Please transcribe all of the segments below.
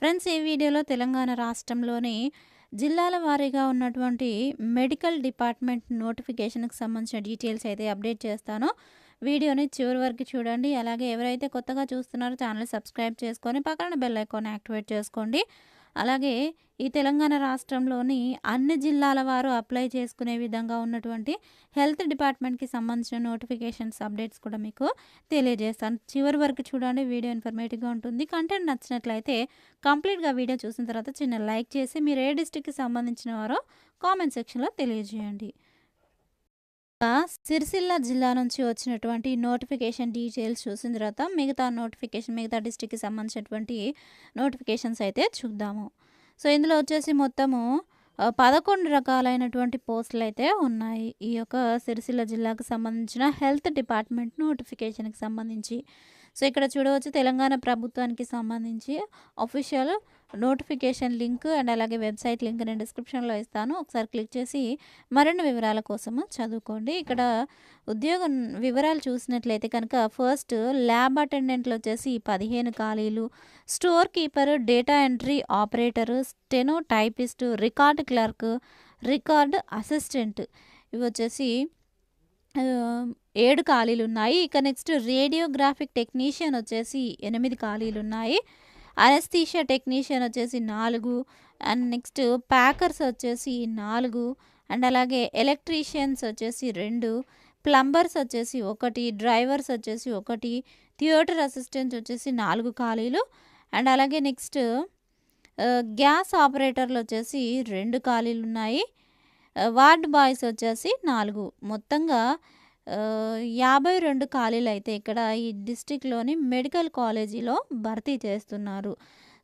Friends ఈ వీడియోలో తెలంగాణ రాష్ట్రంలోని జిల్లాల వారీగా ఉన్నటువంటి మెడికల్ డిపార్ట్మెంట్ నోటిఫికేషన్కి సంబంధించిన డీటెయిల్స్ అయితే అప్డేట్ చేస్తాను. వీడియోని చివరి వరకు చూడండి. అలాగే ఎవరైతే కొత్తగా చూస్తున్నారో ఛానల్ సబ్స్క్రైబ్ చేసుకొని పక్కన బెల్ ఐకాన్ యాక్టివేట్ చేసుకోండి. అలాగే ఈ తెలంగాణ రాష్ట్రంలోని అన్ని జిల్లాల వారు అప్లై చేసుకునే విధంగా ఉన్నటువంటి హెల్త్ డిపార్ట్మెంట్కి సంబంధించిన నోటిఫికేషన్స్ అప్డేట్స్ కూడా మీకు తెలియజేస్తాను. చివరి వరకు చూడండి వీడియో ఇన్ఫర్మేటివ్గా ఉంటుంది. కంటెంట్ నచ్చినట్లయితే కంప్లీట్గా వీడియో చూసిన తర్వాత చిన్న లైక్ చేసి మీరు ఏ డిస్టిక్కి సంబంధించిన వారో కామెంట్ సెక్షన్లో తెలియజేయండి. సిరిసిల్ల జిల్లా నుంచి వచ్చినటువంటి నోటిఫికేషన్ డీటెయిల్స్ చూసిన తర్వాత మిగతా నోటిఫికేషన్ మిగతా డిస్టిక్కి సంబంధించినటువంటి నోటిఫికేషన్స్ అయితే చూద్దాము. సో ఇందులో వచ్చేసి మొత్తము పదకొండు రకాలైనటువంటి పోస్టులు అయితే ఉన్నాయి. ఈ యొక్క సిరిసిల్ల జిల్లాకు సంబంధించిన హెల్త్ డిపార్ట్మెంట్ నోటిఫికేషన్కి సంబంధించి. సో ఇక్కడ చూడవచ్చు తెలంగాణ ప్రభుత్వానికి సంబంధించి అఫీషియల్ నోటిఫికేషన్ లింక్ అండ్ అలాగే వెబ్సైట్ లింక్ నేను డిస్క్రిప్షన్లో ఇస్తాను. ఒకసారి క్లిక్ చేసి మరిన్ని వివరాల కోసము చదువుకోండి. ఇక్కడ ఉద్యోగం వివరాలు చూసినట్లయితే కనుక ఫస్ట్ ల్యాబ్ అటెండెంట్లు వచ్చేసి పదిహేను ఖాళీలు store keeper data entry operator steno typist record clerk record assistant. ఇవి వచ్చేసి ఏడు ఖాళీలు ఉన్నాయి. ఇక నెక్స్ట్ రేడియోగ్రాఫిక్ టెక్నీషియన్ వచ్చేసి ఎనిమిది ఖాళీలు ఉన్నాయి. అనస్థీషియా టెక్నీషియన్ వచ్చేసి నాలుగు అండ్ నెక్స్ట్ ప్యాకర్స్ వచ్చేసి నాలుగు అండ్ అలాగే ఎలక్ట్రీషియన్స్ వచ్చేసి రెండు ప్లంబర్స్ వచ్చేసి ఒకటి డ్రైవర్స్ వచ్చేసి ఒకటి థియేటర్ అసిస్టెంట్స్ వచ్చేసి నాలుగు ఖాళీలు అండ్ అలాగే నెక్స్ట్ గ్యాస్ ఆపరేటర్లు వచ్చేసి రెండు ఖాళీలు ఉన్నాయి. Uh, వార్డ్ బాయ్స్ వచ్చేసి నాలుగు. మొత్తంగా యాభై రెండు ఖాళీలు అయితే ఇక్కడ ఈ డిస్టిక్లోని మెడికల్ కాలేజీలో భర్తీ చేస్తున్నారు.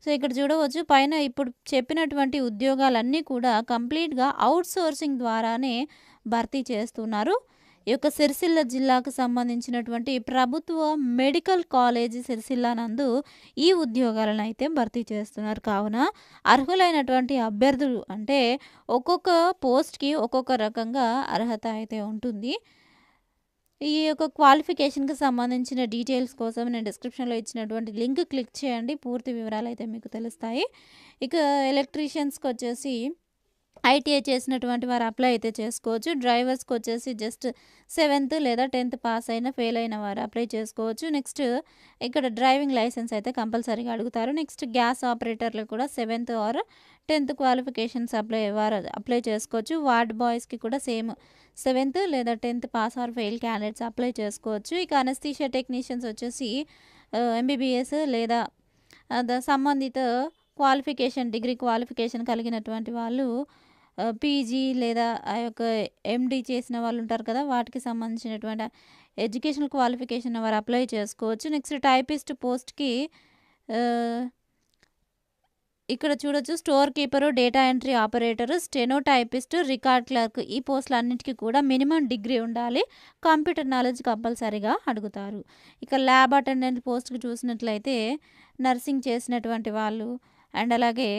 సో ఇక్కడ చూడవచ్చు పైన ఇప్పుడు చెప్పినటువంటి ఉద్యోగాలన్నీ కూడా కంప్లీట్గా అవుట్ సోర్సింగ్ ద్వారానే భర్తీ చేస్తున్నారు. ఈ యొక్క సిరిసిల్ల జిల్లాకు సంబంధించినటువంటి ప్రభుత్వ మెడికల్ కాలేజీ సిరిసిల్ల నందు ఈ ఉద్యోగాలను అయితే భర్తీ చేస్తున్నారు. కావున అర్హులైనటువంటి అభ్యర్థులు అంటే ఒక్కొక్క పోస్ట్కి ఒక్కొక్క రకంగా అర్హత అయితే ఉంటుంది. ఈ యొక్క క్వాలిఫికేషన్కి సంబంధించిన డీటెయిల్స్ కోసం నేను డిస్క్రిప్షన్లో ఇచ్చినటువంటి లింక్ క్లిక్ చేయండి. పూర్తి వివరాలు అయితే మీకు తెలుస్తాయి. ఇక ఎలక్ట్రీషియన్స్కి వచ్చేసి ఐటీఐ చేసినటువంటి వారు అప్లై అయితే చేసుకోవచ్చు. డ్రైవర్స్కి వచ్చేసి జస్ట్ సెవెంత్ లేదా టెన్త్ పాస్ అయిన ఫెయిల్ అయిన వారు అప్లై చేసుకోవచ్చు. నెక్స్ట్ ఇక్కడ డ్రైవింగ్ లైసెన్స్ అయితే కంపల్సరీగా అడుగుతారు. నెక్స్ట్ గ్యాస్ ఆపరేటర్లు కూడా seventh or tenth qualifications apply వారు అప్లై చేసుకోవచ్చు. వార్డ్ బాయ్స్కి కూడా సేమ్ సెవెంత్ లేదా tenth pass or fail candidates apply చేసుకోవచ్చు. ఇక అనస్థీషియా టెక్నీషియన్స్ వచ్చేసి ఎంబీబీఎస్ లేదా సంబంధిత క్వాలిఫికేషన్ డిగ్రీ క్వాలిఫికేషన్ కలిగినటువంటి వాళ్ళు పీజీ లేదా ఆ యొక్క ఎండి చేసిన వాళ్ళు ఉంటారు కదా వాటికి సంబంధించినటువంటి ఎడ్యుకేషనల్ క్వాలిఫికేషన్ వారు అప్లై చేసుకోవచ్చు. నెక్స్ట్ టైపిస్ట్ పోస్ట్కి ఇక్కడ చూడొచ్చు store keeper data entry operator steno typist record clerk ఈ పోస్టులు అన్నింటికీ కూడా మినిమం డిగ్రీ ఉండాలి. కంప్యూటర్ నాలెడ్జ్ కంపల్సరీగా అడుగుతారు. ఇక ల్యాబ్ అటెండెంట్ పోస్ట్కి చూసినట్లయితే నర్సింగ్ చేసినటువంటి వాళ్ళు అండ్ అలాగే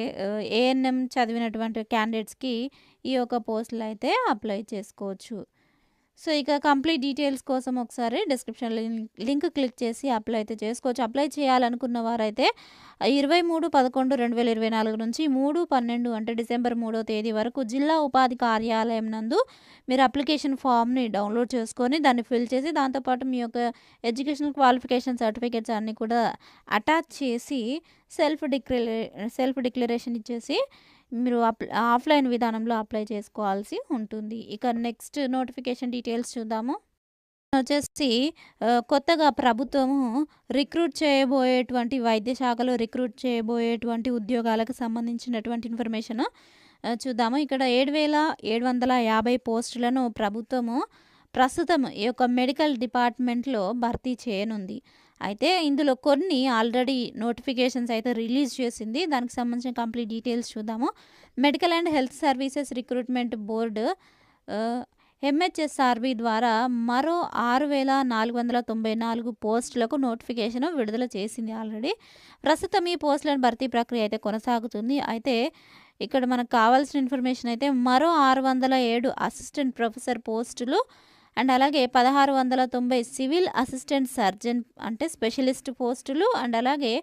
ఏఎన్ఎం చదివినటువంటి క్యాండిడేట్స్కి ఈ యొక్క పోస్టులు అయితే అప్లై చేసుకోవచ్చు. సో ఇక కంప్లీట్ డీటెయిల్స్ కోసం ఒకసారి డిస్క్రిప్షన్ లింక్ క్లిక్ చేసి అప్లై అయితే చేసుకోవచ్చు. అప్లై చేయాలనుకున్న వారైతే ఇరవై మూడు పదకొండు రెండు వేల ఇరవై నాలుగు నుంచి మూడు పన్నెండు అంటే డిసెంబర్ మూడో తేదీ వరకు జిల్లా ఉపాధి కార్యాలయం నందు మీరు అప్లికేషన్ ఫామ్ని డౌన్లోడ్ చేసుకొని దాన్ని ఫిల్ చేసి దాంతోపాటు మీ యొక్క ఎడ్యుకేషనల్ క్వాలిఫికేషన్ సర్టిఫికేట్స్ అన్నీ కూడా అటాచ్ చేసి సెల్ఫ్ డిక్లరే సెల్ఫ్ డిక్లరేషన్ ఇచ్చేసి మీరు అప్ ఆఫ్లైన్ విధానంలో అప్లై చేసుకోవాల్సి ఉంటుంది. ఇక నెక్స్ట్ నోటిఫికేషన్ డీటెయిల్స్ చూద్దాము. వచ్చేసి కొత్తగా ప్రభుత్వము రిక్రూట్ చేయబోయేటువంటి వైద్య శాఖలో రిక్రూట్ చేయబోయేటువంటి ఉద్యోగాలకు సంబంధించినటువంటి ఇన్ఫర్మేషన్ చూద్దాము. ఇక్కడ ఏడు వేల ఏడు వందల యాభై పోస్టులను ప్రభుత్వము ప్రస్తుతం ఈ యొక్క మెడికల్ డిపార్ట్మెంట్లో భర్తీ చేయనుంది. అయితే ఇందులో కొన్ని ఆల్రెడీ నోటిఫికేషన్స్ అయితే రిలీజ్ చేసింది. దానికి సంబంధించిన కంప్లీట్ డీటెయిల్స్ చూద్దాము. Medical and health services recruitment board MHSRB ద్వారా మరో ఆరు వేల నాలుగు వందల తొంభై నాలుగు పోస్టులకు నోటిఫికేషన్ విడుదల చేసింది ఆల్రెడీ. ప్రస్తుతం ఈ పోస్టులను భర్తీ ప్రక్రియ అయితే కొనసాగుతుంది. అయితే ఇక్కడ మనకు కావాల్సిన ఇన్ఫర్మేషన్ అయితే మరో ఆరు వందల ఏడు అసిస్టెంట్ ప్రొఫెసర్ పోస్టులు అండ్ అలాగే పదహారు వందల తొంభై సివిల్ అసిస్టెంట్ సర్జన్ అంటే స్పెషలిస్ట్ పోస్టులు అండ్ అలాగే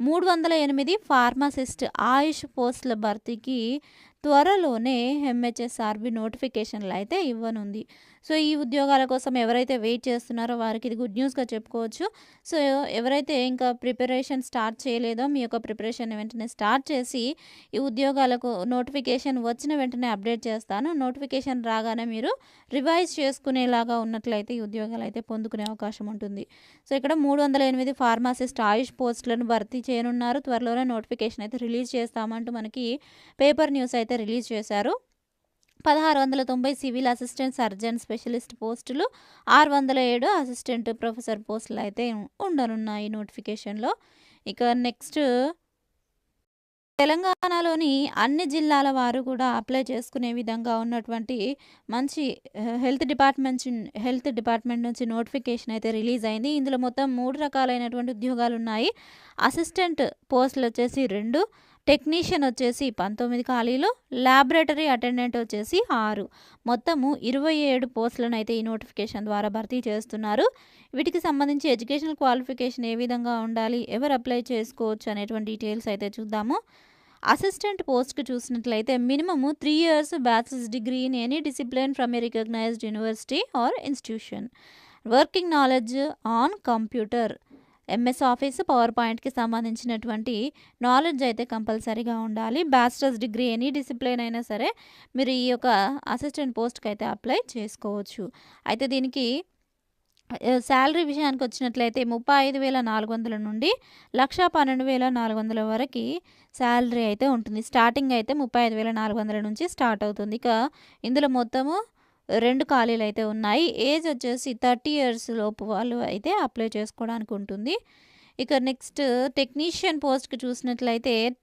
మూడు వందల ఎనిమిది ఫార్మసిస్ట్ ఆయుష్ పోస్టుల భర్తీకి త్వరలోనే ఎంహెచ్ఎస్ఆర్బి నోటిఫికేషన్లు అయితే ఇవ్వనుంది. సో ఈ ఉద్యోగాల కోసం ఎవరైతే వెయిట్ చేస్తున్నారో వారికి ఇది గుడ్ న్యూస్గా చెప్పుకోవచ్చు. సో ఎవరైతే ఇంకా ప్రిపరేషన్ స్టార్ట్ చేయలేదో మీ యొక్క ప్రిపరేషన్ వెంటనే స్టార్ట్ చేసి ఈ ఉద్యోగాలకు నోటిఫికేషన్ వచ్చిన వెంటనే అప్డేట్ చేస్తాను. నోటిఫికేషన్ రాగానే మీరు రివైజ్ చేసుకునేలాగా ఉన్నట్లయితే ఈ ఉద్యోగాలు అయితే పొందుకునే అవకాశం ఉంటుంది. సో ఇక్కడ మూడు వందల ఎనిమిది ఫార్మాసిస్ట్ ఆయుష్ పోస్టులను భర్తీ చేయనున్నారు. త్వరలోనే నోటిఫికేషన్ అయితే రిలీజ్ చేస్తామంటూ మనకి పేపర్ న్యూస్ అయితే రిలీజ్ చేశారు. పదహారు వందల తొంభై సివిల్ అసిస్టెంట్ సర్జన్ స్పెషలిస్ట్ పోస్టులు ఆరు వందల ఏడు అసిస్టెంట్ ప్రొఫెసర్ పోస్టులు అయితే ఉండనున్నాయి నోటిఫికేషన్లో. ఇక నెక్స్ట్ తెలంగాణలోని అన్ని జిల్లాల వారు కూడా అప్లై చేసుకునే విధంగా ఉన్నటువంటి మంచి హెల్త్ డిపార్ట్మెంట్ హెల్త్ డిపార్ట్మెంట్ నుంచి నోటిఫికేషన్ అయితే రిలీజ్ అయింది. ఇందులో మొత్తం మూడు రకాలైనటువంటి ఉద్యోగాలు ఉన్నాయి. అసిస్టెంట్ పోస్టులు వచ్చేసి రెండు టెక్నీషియన్ వచ్చేసి పంతొమ్మిది ఖాళీలు ల్యాబొరేటరీ అటెండెంట్ వచ్చేసి ఆరు. మొత్తము ఇరవై ఏడు పోస్టులను అయితే ఈ నోటిఫికేషన్ ద్వారా భర్తీ చేస్తున్నారు. వీటికి సంబంధించి ఎడ్యుకేషనల్ క్వాలిఫికేషన్ ఏ విధంగా ఉండాలి ఎవరు అప్లై చేసుకోవచ్చు అనేటువంటి డీటెయిల్స్ అయితే చూద్దాము. అసిస్టెంట్ పోస్ట్కి చూసినట్లయితే minimum three years bachelor's degree in any discipline from a recognised university or institution. Working knowledge on computer. MS office power పాయింట్కి సంబంధించినటువంటి నాలెడ్జ్ అయితే కంపల్సరీగా ఉండాలి. బ్యాచిలర్స్ డిగ్రీ ఎనీ డిసిప్లిన్ అయినా సరే మీరు ఈ యొక్క అసిస్టెంట్ పోస్ట్కి అయితే అప్లై చేసుకోవచ్చు. అయితే దీనికి శాలరీ విషయానికి వచ్చినట్లయితే ముప్పై ఐదు వేల నాలుగు వందల నుండి లక్ష పన్నెండు వేల నాలుగు వందల వరకు శాలరీ అయితే ఉంటుంది. స్టార్టింగ్ అయితే ముప్పై ఐదు వేల నాలుగు వందల నుంచి స్టార్ట్ అవుతుంది. ఇక ఇందులో మొత్తము రెండు ఖాళీలు అయితే ఉన్నాయి. ఏజ్ వచ్చేసి థర్టీ ఇయర్స్ లోపు వాళ్ళు అయితే అప్లై చేసుకోవడానికి ఉంటుంది. ఇక నెక్స్ట్ టెక్నీషియన్ పోస్ట్కి చూసినట్లయితే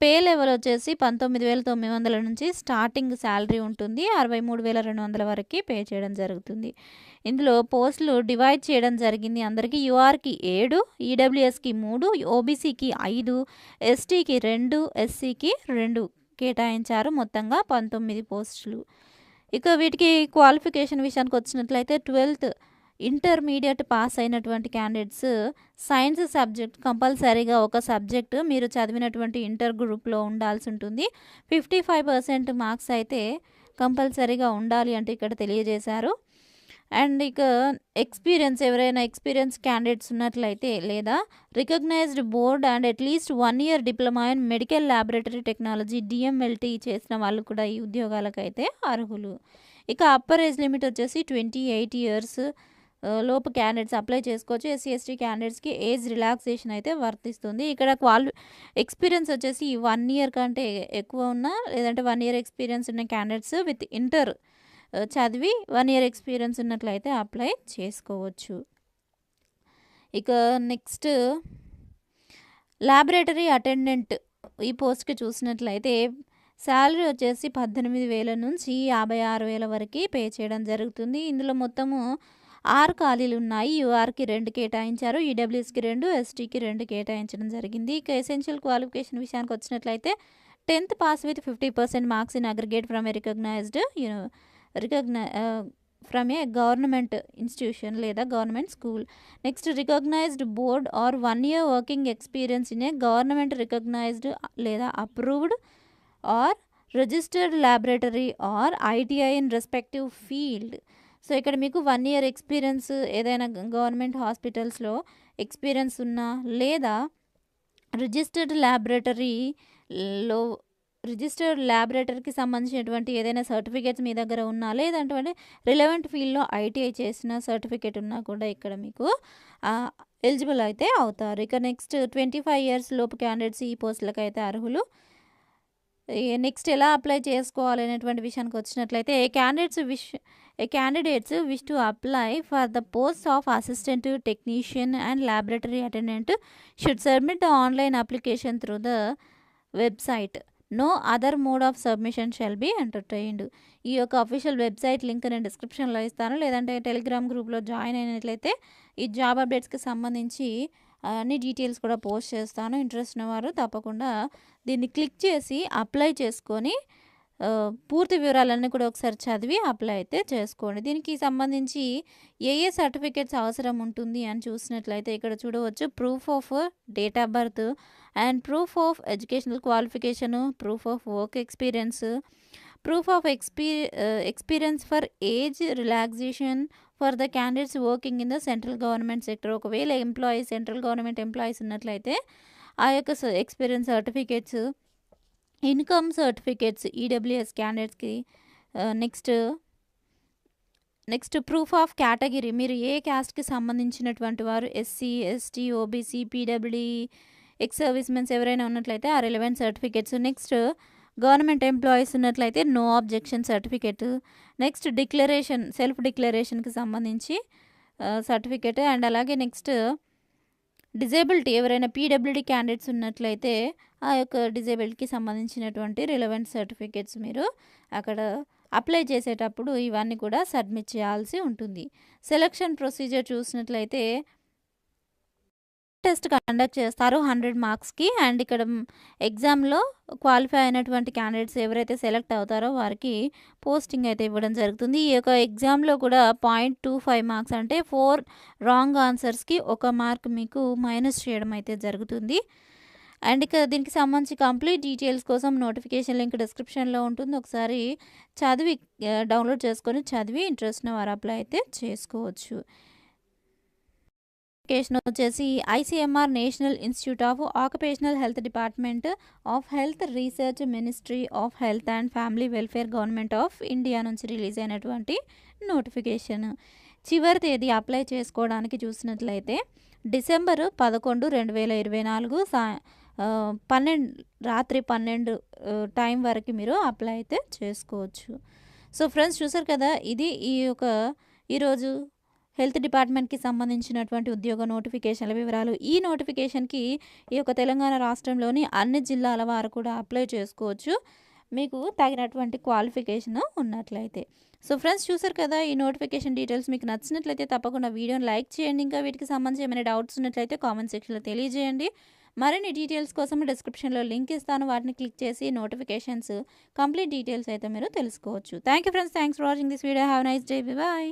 పే లెవెల్ వచ్చేసి పంతొమ్మిది వేల తొమ్మిది వందల నుంచి స్టార్టింగ్ శాలరీ ఉంటుంది. అరవై మూడు వేల రెండు వందల వరకు పే చేయడం జరుగుతుంది. ఇందులో పోస్టులు డివైడ్ చేయడం జరిగింది. అందరికీ యూఆర్కి ఏడు ఈడబ్ల్యూఎస్కి మూడు ఓబీసీకి ఐదు ఎస్టీకి రెండు ఎస్సీకి రెండు కేటాయించారు. మొత్తంగా పంతొమ్మిది పోస్టులు. ఇక వీటికి క్వాలిఫికేషన్ విషయానికి వచ్చినట్లయితే ట్వెల్త్ ఇంటర్మీడియట్ పాస్ అయినటువంటి క్యాండిడేట్స్ సైన్స్ సబ్జెక్ట్ కంపల్సరీగా ఒక సబ్జెక్టు మీరు చదివినటువంటి ఇంటర్ గ్రూప్లో ఉండాల్సి ఉంటుంది. ఫిఫ్టీ ఫైవ్ పర్సెంట్ మార్క్స్ అయితే కంపల్సరీగా ఉండాలి అంటే ఇక్కడ తెలియజేశారు. అండ్ ఇక ఎక్స్పీరియన్స్ ఎవరైనా ఎక్స్పీరియన్స్ క్యాండిడేట్స్ ఉన్నట్లయితే లేదా recognised board and at least one year diploma in medical laboratory technology DMLT చేసిన వాళ్ళు కూడా ఈ ఉద్యోగాలకైతే అర్హులు. ఇక అప్పర్ ఏజ్ లిమిట్ వచ్చేసి ట్వంటీ ఎయిట్ ఇయర్స్ లోపు క్యాండిడేట్స్ అప్లై చేసుకోవచ్చు. ఎస్సీ ఎస్టీ క్యాండిడేట్స్కి ఏజ్ రిలాక్సేషన్ అయితే వర్తిస్తుంది. ఇక్కడ క్వాలి ఎక్స్పీరియన్స్ వచ్చేసి వన్ ఇయర్ కంటే ఎక్కువ ఉన్న లేదంటే వన్ ఇయర్ ఎక్స్పీరియన్స్ ఉన్న క్యాండిడేట్స్ విత్ ఇంటర్ చదివి వన్ ఇయర్ ఎక్స్పీరియన్స్ ఉన్నట్లయితే అప్లై చేసుకోవచ్చు. ఇక నెక్స్ట్ ల్యాబొరేటరీ అటెండెంట్ ఈ పోస్ట్కి చూసినట్లయితే శాలరీ వచ్చేసి పద్దెనిమిది వేల నుంచి యాభై ఆరు వేల వరకు పే చేయడం జరుగుతుంది. ఇందులో మొత్తము ఆరు ఖాళీలు ఉన్నాయి. యూఆర్కి రెండు కేటాయించారు. ఈడబ్ల్యూఎస్కి రెండు ఎస్టీకి రెండు కేటాయించడం జరిగింది. ఇక ఎసెన్షియల్ క్వాలిఫికేషన్ విషయానికి వచ్చినట్లయితే tenth pass with fifty percent marks in aggregate from a recognised recognise from a government institution లేదా government school next recognised board or one year working experience in a government recognised లేదా approved or registered laboratory or ITI in respective field so ఇక్కడ మీకు one year experience ఏదైనా government హాస్పిటల్స్లో experience ఉన్నా లేదా registered ల్యాబొరేటరీలో registered ల్యాబొరేటరీకి సంబంధించినటువంటి ఏదైనా certificates మీ దగ్గర ఉన్నా లేదంటే రిలవెంట్ ఫీల్డ్లో ఐటీఐ చేసిన సర్టిఫికేట్ ఉన్నా కూడా ఇక్కడ మీకు ఎలిజిబుల్ అయితే అవుతారు. ఇక నెక్స్ట్ ట్వంటీ ఫైవ్ ఇయర్స్ లోపు క్యాండిడేట్స్ ఈ పోస్టులకు అయితే అర్హులు నెక్స్ట్ ఎలా అప్లై చేసుకోవాలి అనేటువంటి విషయానికి వచ్చినట్లయితే a candidates wish a candidates wish to apply for the post of assistant technician and laboratory attendant should submit the online application through the website. No other mode of submission shall be entertained ఈ యొక్క official website link నేను డిస్క్రిప్షన్లో ఇస్తాను. లేదంటే Telegram గ్రూప్లో join అయినట్లయితే ఈ job అప్డేట్స్కి సంబంధించి అన్ని డీటెయిల్స్ కూడా పోస్ట్ చేస్తాను. ఇంట్రెస్ట్ ఉన్నవారు తప్పకుండా దీన్ని క్లిక్ చేసి అప్లై చేసుకొని పూర్తి వివరాలన్నీ కూడా ఒకసారి చదివి అప్లై అయితే చేసుకోండి. దీనికి సంబంధించి ఏ ఏ సర్టిఫికేట్స్ అవసరం ఉంటుంది అని చూసినట్లయితే ఇక్కడ చూడవచ్చు. Proof of date of birth and proof of educational qualification, proof of work experience, proof of XP experience for age relaxation for the candidates working in the central government sector. ఒకవేళ employees central government employees ఉన్నట్లయితే ఆ యొక్క experience certificates, income certificates EWS క్యాండిడేట్స్‌కి next next proof of category మీరు ఏ క్యాస్ట్‌కి సంబంధించినటువంటి వారు SC, ST, OBC, PW ex servicemens ఎవరైనా ఉన్నట్లయితే ఆ relevant certificates. Next government employees ఉన్నట్లయితే no objection certificate. Next declaration self డిక్లరేషన్‌కి సంబంధించి సర్టిఫికేట్ అండ్ అలాగే నెక్స్ట్ డిజేబిలిటీ ఎవరైనా పీడబ్ల్యూడీ క్యాండిడేట్స్ ఉన్నట్లయితే ఆ యొక్క డిజేబిలిటీకి సంబంధించినటువంటి రిలవెంట్ సర్టిఫికేట్స్ మీరు అక్కడ అప్లై చేసేటప్పుడు ఇవన్నీ కూడా సబ్మిట్ చేయాల్సి ఉంటుంది. సెలక్షన్ ప్రొసీజర్ చూసినట్లయితే టెస్ట్ కండక్ట్ చేస్తారు 100 మార్క్స్‌కి అండ్ ఇక్కడ ఎగ్జామ్‌లో క్వాలిఫై అయినటువంటి క్యాండిడేట్స్ ఎవరైతే సెలెక్ట్ అవుతారో వారికి పోస్టింగ్ అయితే ఇవ్వడం జరుగుతుంది. ఈ యొక్క ఎగ్జామ్‌లో కూడా 0.25 మార్క్స్ అంటే ఫోర్ రాంగ్ ఆన్సర్స్‌కి ఒక మార్క్ మీకు మైనస్ చేయడం అయితే జరుగుతుంది. అండ్ ఇక దీనికి సంబంధించి కంప్లీట్ డీటెయిల్స్ కోసం నోటిఫికేషన్ లింక్ డిస్క్రిప్షన్‌లో ఉంటుంది. ఒకసారి చదివి డౌన్‌లోడ్ చేసుకొని చదివి ఇంట్రెస్ట్ ఉన్న వారు అప్లై అయితే చేసుకోవచ్చు. నోటిఫికేషన్ వచ్చేసి ICMR national institute of occupational health department of health research ministry of health and family welfare government of India నుంచి రిలీజ్ అయినటువంటి నోటిఫికేషన్. చివరి తేదీ అప్లై చేసుకోవడానికి చూసినట్లయితే డిసెంబర్ 11, 2024 సా పన్నెండు రాత్రి పన్నెండు టైం వరకు మీరు అప్లై అయితే చేసుకోవచ్చు. సో ఫ్రెండ్స్ చూసారు కదా! ఇది ఈ యొక్క ఈరోజు హెల్త్ డిపార్ట్మెంట్‌కి సంబంధించినటువంటి ఉద్యోగ నోటిఫికేషన్ల వివరాలు. ఈ నోటిఫికేషన్‌కి ఈ యొక్క తెలంగాణ రాష్ట్రంలోని అన్ని జిల్లాల వారు కూడా అప్లై చేసుకోవచ్చు. మీకు తగినటువంటి క్వాలిఫికేషన్ ఉన్నట్లయితే. సో ఫ్రెండ్స్ చూసారు కదా! ఈ నోటిఫికేషన్ డీటెయిల్స్ మీకు నచ్చినట్లయితే తప్పకుండా వీడియోని లైక్ చేయండి. ఇంకా వీటికి సంబంధించి ఏమైనా డౌట్స్ ఉన్నట్లయితే కామెంట్ సెక్షన్‌లో తెలియజేయండి. మరిన్ని డీటెయిల్స్ కోసం డిస్క్రిప్షన్‌లో లింక్ ఇస్తాను. వాటిని క్లిక్ చేసి నోటిఫికేషన్స్ కంప్లీట్ డీటెయిల్స్ అయితే మీరు తెలుసుకోవచ్చు. Thank you friends. Thanks for watching this video. Have nice day. Bye bye